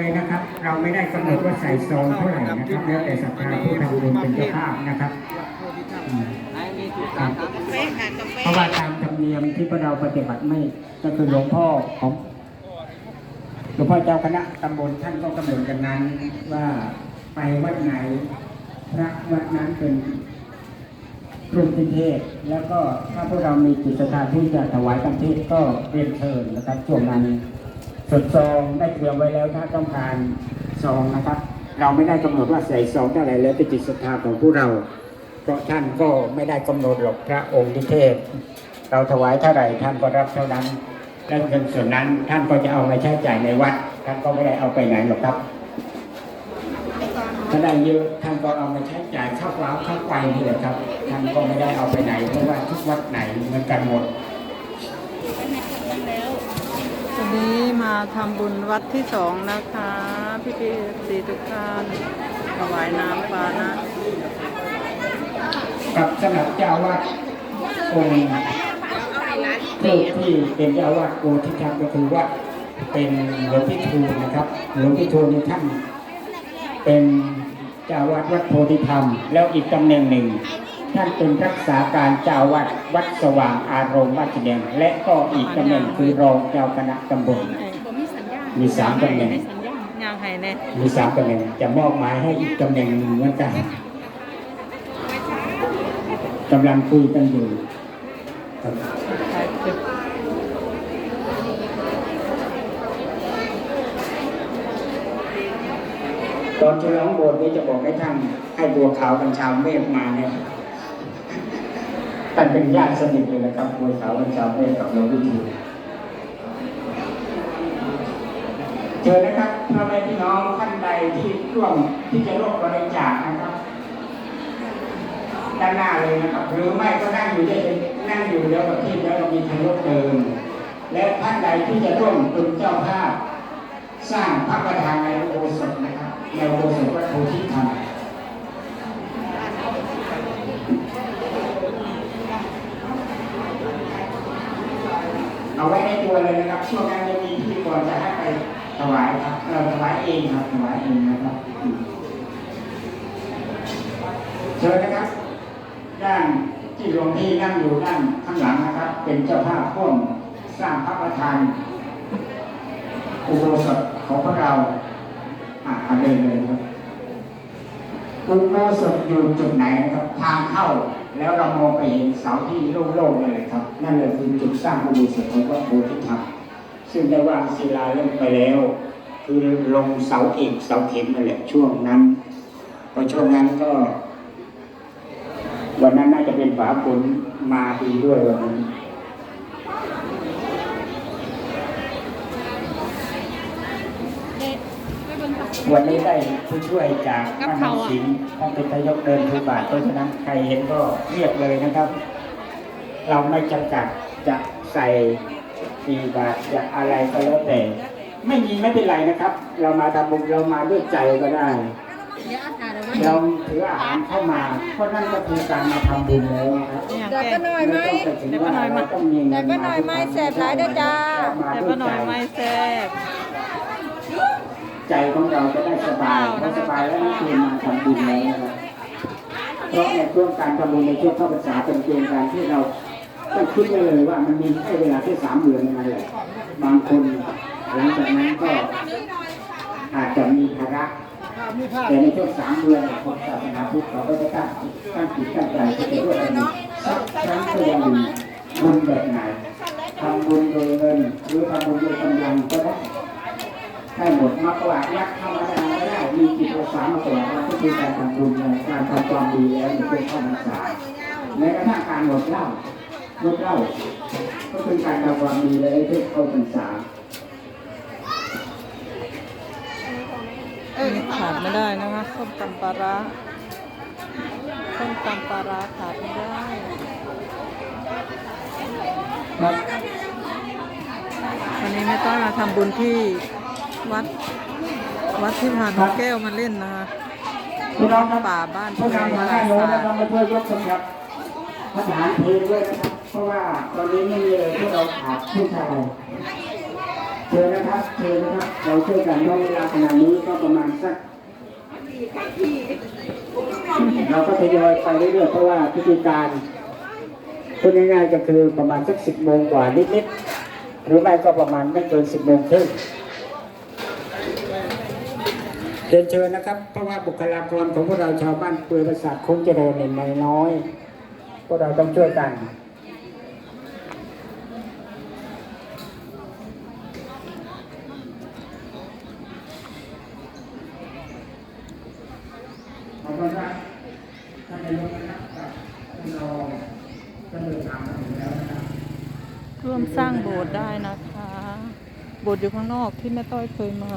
เลยนะครับ เราไม่ได้กำหนดว่าใส่ซองเท่าไหร่นะครับแล้วแต่ศรัทธาผู้ทำบุญเป็นเจ้าภาพนะครับอืมครับกาแฟค่ะกาแฟเพราะว่าตามธรรมเนียมที่พวกเราปฏิบัติไม่ก็คือหลวงพ่อของหลวงพ่อเจ้าคณะตำบลท่านก็กำหนดกันนั้นว่าไปวัดไหนพระวัดนั้นเป็นกรุงเทพแล้วก็ถ้าพวกเรามีจิตศรัทธาที่จะถวายกันเทศก็เรียนเชิญนะครับช่วงนั้น ส่วนซองได้เตรียมไว้แล้วถ้าต้องการซองนะครับ เราไม่ได้กำหนดว่าใส่ซองเท่าไหร่แล้วเป็นจิตศรัทธาของผู้เรา เพราะท่านก็ไม่ได้กำหนดหรอกพระองค์ที่เทศ เราถวายเท่าไหร่ท่านก็รับเท่านั้นและเงินส่วนนั้นท่านก็จะเอามาใช้จ่ายในวัด ท่านก็ไม่ได้เอาไปไหนหรอกครับถ้าได้เยอะท่านก็เอามาใช้จ่ายเข้าวเปล่าเข้าวไฟนี่แหละครับ ท่านก็ไม่ได้เอาไปไหนเพราะว่าทุกวัดไหนเหมือนกันหมด วั นนี้มาทำบุญวัดที่สองนะคะ พี่พี่สีทุกท่านถวายน้ำปานะกับสำหรับเจ้าวาดองค์ผู้ที่เป็นเจ้าวาดองค์ที่ทำก็คือว่าเป็นหลวงพี่ทูลนะครับหลวงพี่ทูลนี่ท่านเป็นเจ้าวาดวัดโพธิธรรม แล้วอีกตำแหน่งหนึ่ง ท่านเป็นรักษาการเจ้าอาวาดวัดสว่างอารมณ์วัดจีแดงและก็อีกตำแหน่งคือรองเจ้าคณะตำบลมีสามตำแหน่งย่างไห้แน่มีสามตำแหน่งจะมอบหมายให้อีกตำแหน่งหนึ่งเหมือนกันกำลังคุยกันอยู่ครับถ่ายคลิปตอนที่ร้องโบสถ์นี้จะบอกให้ท่านให้บัวขาวกัญชาเมฆมาเนี่ย ท่านเป็นญาติสนิทเลยนะครับบัวขาวกัญชาเมฆกับหลวงพ่อทีเจอนะครับพ่อแม่พี่น้องท่านใดที่ร่วมที่จะร่วมบริจาคนะครับด้านหน้าเลยนะครับ หรือไม่ก็นั่งอยู่ได้นั่งอยู่แล้วกับที่แล้วเรามีทางรถเดิน และท่านใดที่จะร่วมเป็นเจ้าภาพ สร้างพระประธานในโบสถนะครับในโบสถวัดโพธิธรรมเอาไว้ในตัว เลยนะครับช่วงนั้นจะมีพิธีกรจะให้ไปถวายครับเราถวายเองครับถวายเองนะครับเชิญนะครับด้านที่หลวงพี่นั่งอยู่ด้านข้างหลังนะครับ เป็นเจ้าภาพร่วมสร้างพระประธานอุโบสถของพวกเราอ่าเดินเลยครับอุโบสถอยู่จุดไหนนะครับทางเข้า แล้วเรามองไปเห็นเสาที่โล่งๆนั่นเลยครับ นั่นเละคือจุดสร้างอุโบสถของพระโพธิธรรมซึ่งได้วางศิลาเริ่มไปแล้ว คือลงเสาเอกเสาเข็มนั่นแหละช่วงนั้นพอช่วงนั้นก็ วันนั้นน่าจะเป็นฝาฝนมาดีด้วยวันนั้น วันนี้ได้ผู้ช่วยจากบ้านน้ำสิงห์ท่านเป็นทายกเดินทุบาทเพราะฉะนั้นใครเห็นก็เรียกเลยนะครับ เราไม่จำกัดจะใส่ปีบาทจะอะไรก็แล้วแต่ ไม่มีไม่เป็นไรนะครับ เรามาทำบุญเรามาด้วยใจก็ได้ เราถืออาหารเข้ามาเพราะนั่นก็คือการมาทำบุญแล้วนะครับย่างเดี๋ยวแก่ก็หน่อยไหมไม่ต้องไปถึงว่าเราต้องมีเงินเดี๋ยวก็หน่อยไหมแสบหลายเด้อจ้ามาแต่ด้วป้ายหน่ใจอยไม่แซ่บ ใจของเราจะได้สบายพอสบายแล้วนี่คือมาทำบุญแล้วนะครับเพราะในช่วงการทำบุญในช่วงเข้าพรรษาเป็นเกณฑ์การที่เราต้องคิดไว้เลยว่ามันมีแค่เวลาแค่สามเดือนนั่นแหละบางคนหลังจากนั้นก็อาจจะมีภาระแต่ในช่วงสามเดือนของศาสนาพุทธเราก็จะตั้งจิตตั้งจิตตั้งใจที่จะร่วมกันสักครั้งก็ยังดีบุญแบบไหนทำบุญโดยเงินหรือทำบุญโดยกำลังก็ได้ ให้หมดมากกว่ายักษ์ธรรมดาไม่ได้มีจิตอาสามากกว่าเราก็คือการทำบุญนการทำความดีแล้วในเป็นข้อมันสาแม้กระทั่งการหมดเหล้าลดเหล้าก็เป็นการทำความดีแล้วในเพื่อเข้าพรรษานี่ขาดไม่ได้นะคะส้มตำปลาร้าส้มตำปลาร้าขาดไม่ได้ครับวันนี้แม่ต้อยมาทำบุญที่ วัด วัดที่พาน้องแก้วมาเล่นนะคะพี่น้องครับป่าบ้านพวกเรามาได้โน้นแล้วต้องมาช่วยยกสมครับทหารเพลงด้วยนะครับเพราะว่าตอนนี้ไม่มีเลยพวกเราขาดผู้ชายเชิญนะครับเชิญนะครับ เราช่วยกันเพราะเวลาขนาดนี้ก็ประมาณสักเราก็ทยอยไปเรื่อยๆเพราะว่าพิธีการพูดง่ายๆก็คือประมาณสักสิบโมงกว่านิดๆหรือไม่ก็ประมาณไม่เกินสิบโมงครึ่ง เรียนเชิญนะครับเพราะว่าบุคลากรของพวกเราชาวบ้านเปือยประสาทคงเจริญเนี่ยน้อยพวกเราต้องช่วยกันขอบคุณครับท่านนายกนะครับท่านรองท่านเดินทางมาถึงแล้วนะครับร่วมสร้างโบสถ์ได้นะคะ โบสถ์อยู่ข้างนอกที่แม่ต้อยเคยมา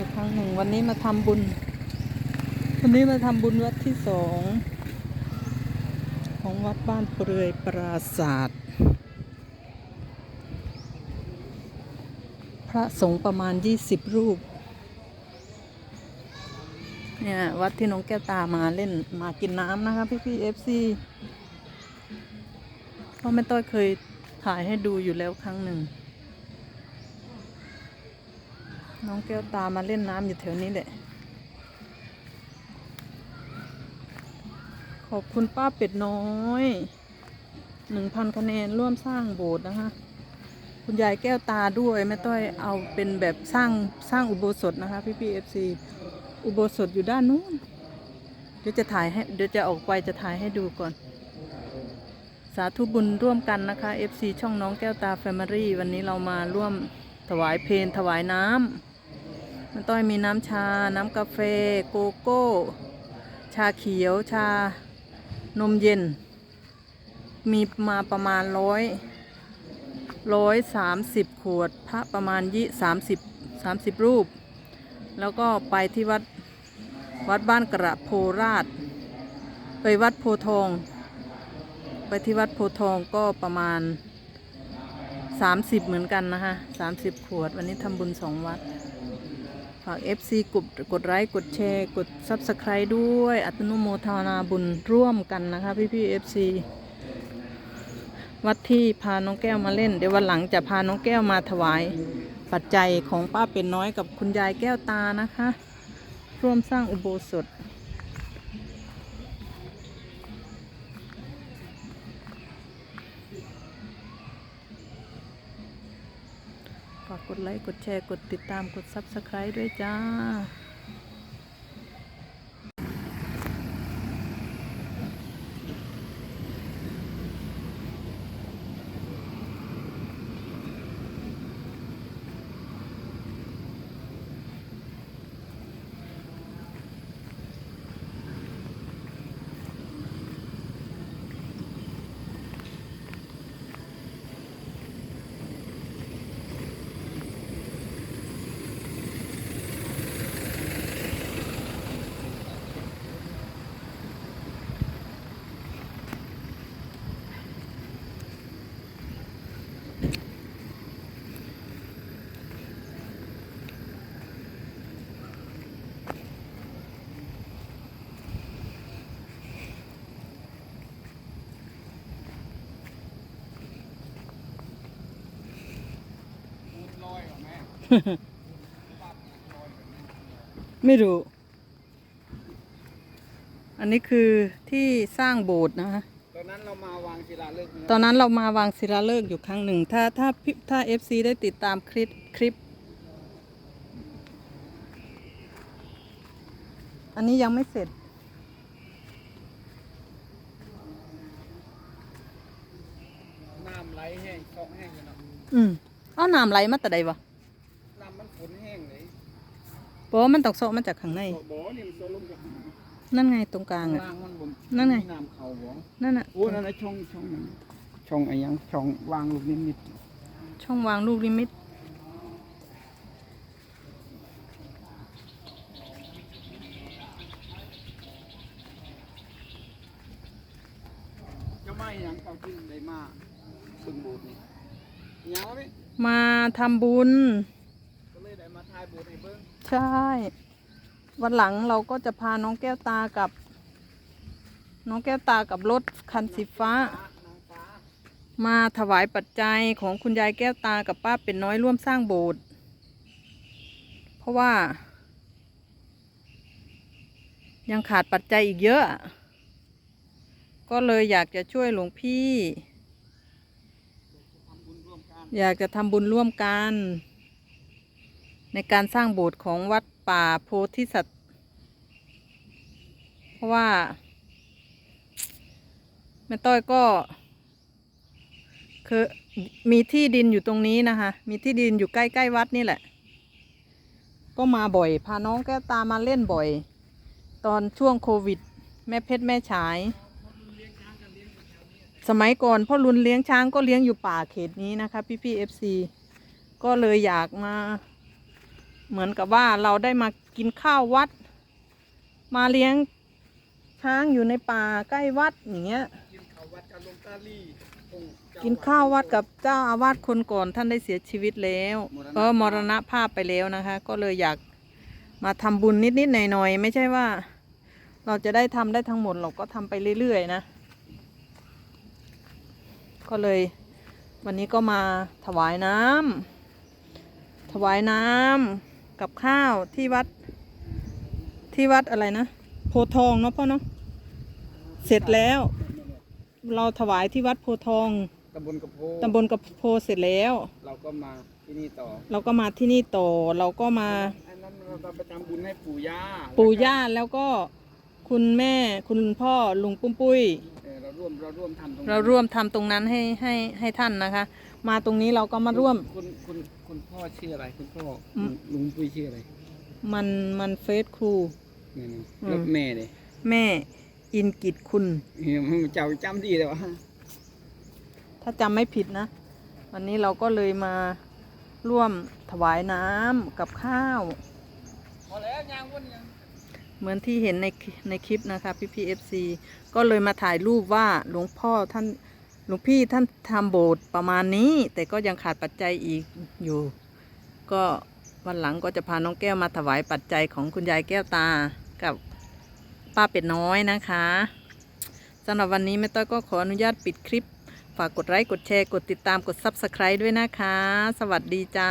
อยู่ครั้งหนึ่ง วันนี้มาทำบุญ วันนี้มาทำบุญวัดที่สองของวัดบ้านเปลือยปราศาสตร์พระสงฆ์ประมาณ20รูป เนี่ยวัดที่น้องแก้วตามาเล่นมากินน้ำนะคะพี่พี่เอฟซีเพราะแม่ต้อยเคยถ่ายให้ดูอยู่แล้วครั้งหนึ่ง น้องแก้วตามาเล่นน้ำอยู่แถวนี้แหละ ขอบคุณป้าเป็ดน้อยหนึ่งพันคะแนนร่วมสร้างโบสถ์นะคะ คุณยายแก้วตาด้วยแม่ต้อยเอาเป็นแบบสร้างสร้างอุโบสถนะคะ พี่พี่เอฟซีอุโบสถอยู่ด้านนู้นเดี๋ยวจะถ่ายให้เดี๋ยวจะออกไปจะถ่ายให้ดูก่อน สาธุบุญร่วมกันนะคะ FC ช่องน้องแก้วตาแฟมิลี่วันนี้เรามาร่วมถวายเพลงถวายน้ำ มันต้อยมีน้ำชา น้ำกาแฟ โกโก้ ชาเขียว ชานมเย็น มีมาประมาณร้อยร้อยสามสิบขวดพระประมาณยี่สามสิบสามสิบรูป แล้วก็ไปที่วัดวัดบ้านกระโพราช ไปวัดโพทอง ไปที่วัดโพธิ์ทองก็ประมาณ30เหมือนกันนะคะ30ขวด วันนี้ทำบุญสองวัด ฝาก FC กดกดไลค์กดแชร์กด Subscribe ด้วยอัตโนโมทนาบุญร่วมกันนะคะพี่พี่ FC วัดที่พาน้องแก้วมาเล่น เดี๋ยววันหลังจะพาน้องแก้วมาถวาย ปัจจัยของป้าเป็นน้อยกับคุณยายแก้วตานะคะ ร่วมสร้างอุโบสถ ฝากก ดไลค์ กดแชร์ กดติดตาม กด Subscribe ด้วยจ้า ไม่รู้ อันนี้คือที่สร้างโบสถ์นะคะตอนนั้นเรามาวางศิลาฤกษ์ตอนนั้นเรามาวางศิลาฤกษ์อยู่ครั้งหนึ่ง ถ้าถ้าพี่ถ้าเอฟซีได้ติดตามคลิปคลิป อันนี้ยังไม่เสร็จน้ำไหลแห้งเกาะแห้งอยู่เนาะอืมเอาน้ำไหลมาแต่ใดวะ น้ำมันฝนแห้งเลย เพราะว่ามันตกโซะมาจากข้างใน บ่อนี่มันโซลงกับนั่นไงตรงกลางข้างอะ ล่างมันบนนั่นไง มีน้ำเขาบ่อนั่นน่ะ โอ้นั่นน่ะช่องช่องนั้นช่องไอ้หยังช่องวางลูกนิมิตช่องวางลูกลิมิตเจ้าไม้หยังเขาที่ได้มาบึงโบูดนี่หยังวะนี่มาทำบุญ ใช่ วันหลังเราก็จะพาน้องแก้วตากับ น้องแก้วตากับรถคันสีฟ้า มาถวายปัจจัยของคุณยายแก้วตากับป้าเป็นน้อยร่วมสร้างโบสถ์เพราะว่า ยังขาดปัจจัยอีกเยอะ ก็เลยอยากจะช่วยหลวงพี่ อยากจะทำบุญร่วมกัน ในการสร้างโบสถ์ของวัดป่าโพธิสัตว์เพราะว่าแม่ต้อยก็คือมีที่ดินอยู่ตรงนี้นะคะ มีที่ดินอยู่ใกล้ๆวัดนี่แหละ ก็มาบ่อย พาน้องแก้วตามาเล่นบ่อย ตอนช่วงโควิด แม่เพชรแม่ฉาย สมัยก่อนพ่อรุนเลี้ยงช้างก็เลี้ยงอยู่ป่าเขตนี้นะคะ พี่พี่เอฟซีก็เลยอยากมา เหมือนกับว่าเราได้มากินข้าววัด มาเลี้ยงช้างอยู่ในป่าใกล้วัดอย่างเงี้ย กินข้าววัดกับหลวงตาลี่องค์เจ้กินข้าววัดกับเจ้าอาวาสคนก่อนท่านได้เสียชีวิตแล้วเออมรณภาพไปแล้วนะคะ ก็เลยอยากมาทำบุญนิดๆหน่อยๆไม่ใช่ว่า เราจะได้ทำได้ทั้งหมดเราก็ทำไปเรื่อยๆนะ ก็เลย วันนี้ก็มาถวายน้ำถวายน้ำ กับข้าวที่วัดที่วัดอะไรนะโพธิ์ทองเนาะพ่อเนาะเสร็จแล้ว เราถวายที่วัดโพธิ์ทองตำบลกระโพตำบลกับโพเสร็จแล้ว เราก็มาที่นี่ต่อ เราก็มาที่นี่ต่อเราก็มาอันนั้นเราต้องไปทำบุญให้ปู่ย่าปู่ย่าแล้วก็คุณแม่คุณพ่อลุงปุ้มปุ้ยเออเราร่วมเราร่วมทำตรงนั้นเราร่วมทำตรงนั้นให้ให้ให้ท่านนะคะ มาตรงนี้เราก็มาร่วม คุณคุณ คุณพ่อชื่ออะไร คุณพ่ออืมลุงปุ้ยชื่ออะไรมันมันเฟซครูนี่นี่อืม แล้วแม่เลยแม่อินกิจคุณเฮ้ยมันเจ้าจำดีเลยวะถ้าจำไม่ผิดนะ วันนี้เราก็เลยมาร่วมถวายน้ำกับข้าว พอแล้วยางวนยังเหมือนที่เห็นในในคลิปนะคะพี่พีเอฟซีก็เลยมาถ่ายรูปว่าหลวงพ่อท่าน หลวงพี่ท่านทำโบสถ์ประมาณนี้ แต่ก็ยังขาดปัจจัยอีกอยู่ ก็วันหลังก็จะพาน้องแก้วมาถวายปัจจัยของคุณยายแก้วตากับป้าเป็ดน้อยนะคะสำหรับวันนี้แม่ต้อยก็ขออนุญาตปิดคลิป ฝากกดไลค์กดแชร์กดติดตามกด Subscribe ด้วยนะคะ สวัสดีจ้า